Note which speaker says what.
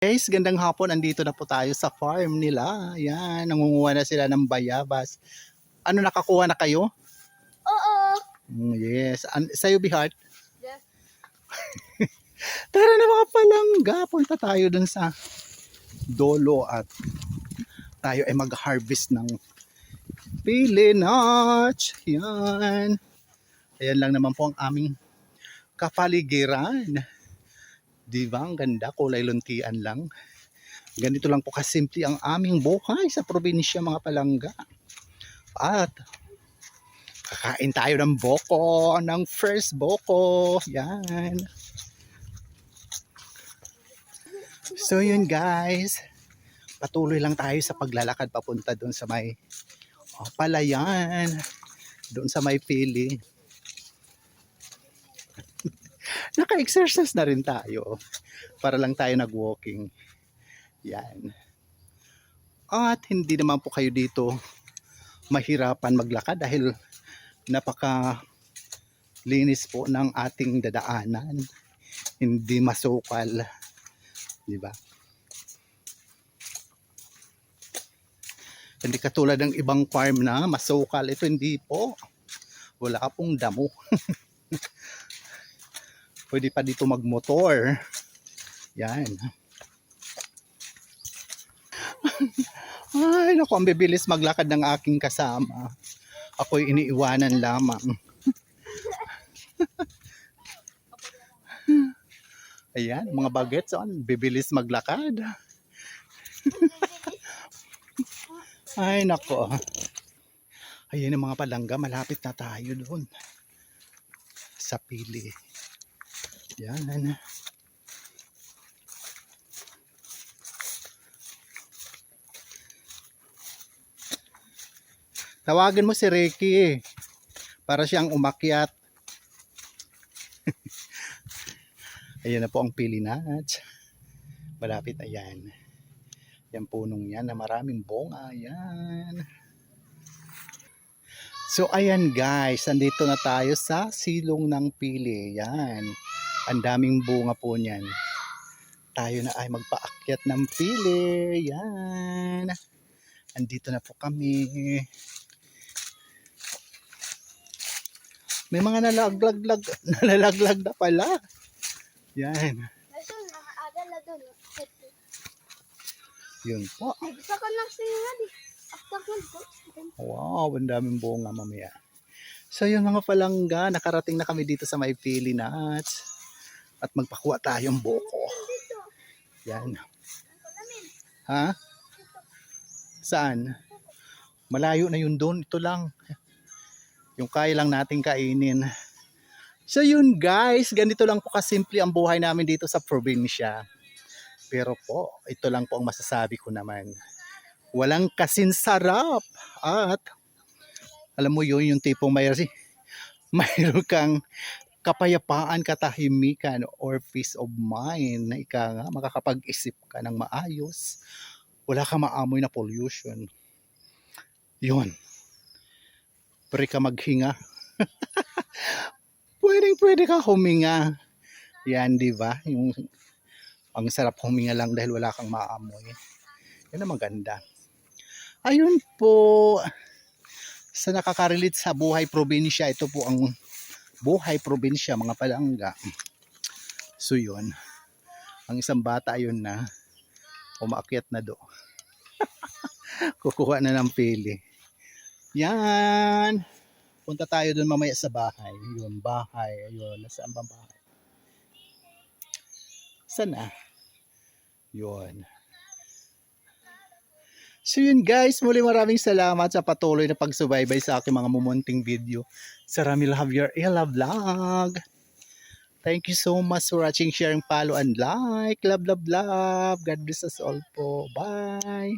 Speaker 1: Guys, gandang hapon. Andito na po tayo sa farm nila. Yan, nangunguha na sila ng bayabas. Ano nakakuha na kayo?
Speaker 2: Oo.
Speaker 1: Mm, yes. An- sa'yo, Bihart?
Speaker 2: Yes.
Speaker 1: Tara na mga palangga. Punta tayo dun sa dolo at tayo ay mag-harvest ng pili nuts. Yan. Ayan lang naman po ang aming kapaligiran. Di ba? Ang ganda. Kulay luntian lang. Ganito lang po kasimple ang aming buhay sa probinsya mga palangga. At kakain tayo ng boko, ng first boko. Yan. So yun guys. Patuloy lang tayo sa paglalakad papunta doon sa may oh, palayan. Doon sa may pili. Naka-exercise na rin tayo. Para lang tayo nag-walking. Yan. At hindi naman po kayo dito mahirapan maglakad dahil napaka linis po ng ating dadaanan. Hindi masukal. Di ba? Hindi katulad ng ibang farm na masukal. Ito hindi po. Wala pong damo. Pwede pa dito magmotor. Yan. Ay, naku, ang bibilis maglakad ng aking kasama. Ako'y iniiwanan lamang. Ayan, mga bagets on, bibilis maglakad. Ay, nako. Ayan ang mga palangga, malapit na tayo doon. Sa pili. Yan. Tawagin mo si Ricky para siyang umakyat. Ayan na po ang pili nuts. Malapit ayan. Yan punong yan na maraming bunga. Ayan. So ayan guys, nandito na tayo sa silong ng pili. Yan. Ang daming bunga po niyan. Tayo na ay magpaakyat ng pili. Yan. Andito na po kami. May mga nalaglag nalalaglag na pala. Yan. Yun po. Wow, ang daming bunga mamaya. So yung mga palangga, nakarating na kami dito sa may pili nuts. At magpakuha tayong boko. Yan. Ha? Saan? Malayo na yun doon. Ito lang. Yung kaya lang nating kainin. So yun guys, ganito lang po kasimple ang buhay namin dito sa probinsya. Pero po, ito lang po ang masasabi ko naman. Walang kasinsarap. At alam mo yun, yung tipong may, mayroon kang kapayapaan, katahimikan, or peace of mind na ika nga, makakapag-isip ka ng maayos. Wala ka maamoy na pollution. Yun. Pwede ka maghinga. pwedeng pwede ka huminga. Yan, di ba? Yung ang sarap huminga lang dahil wala kang maamoy. Yan ang maganda. Ayun po, sa nakaka-relate sa buhay probinsya, ito po ang buhay probinsya, mga palangga. So yun, ang isang bata yun na umaakyat na do. Kukuha na ng pili. Yan. Punta tayo dun mamaya sa bahay. Yun, bahay. Ayun, nasaan bang bahay? Sana. Yun. So yun guys, muli maraming salamat sa patuloy na pagsubaybay sa aking mga mumunting video sa Ramil Javier Ella Vlog. Thank you so much for watching, sharing, follow, and like. Love, love, love. God bless us all po. Bye.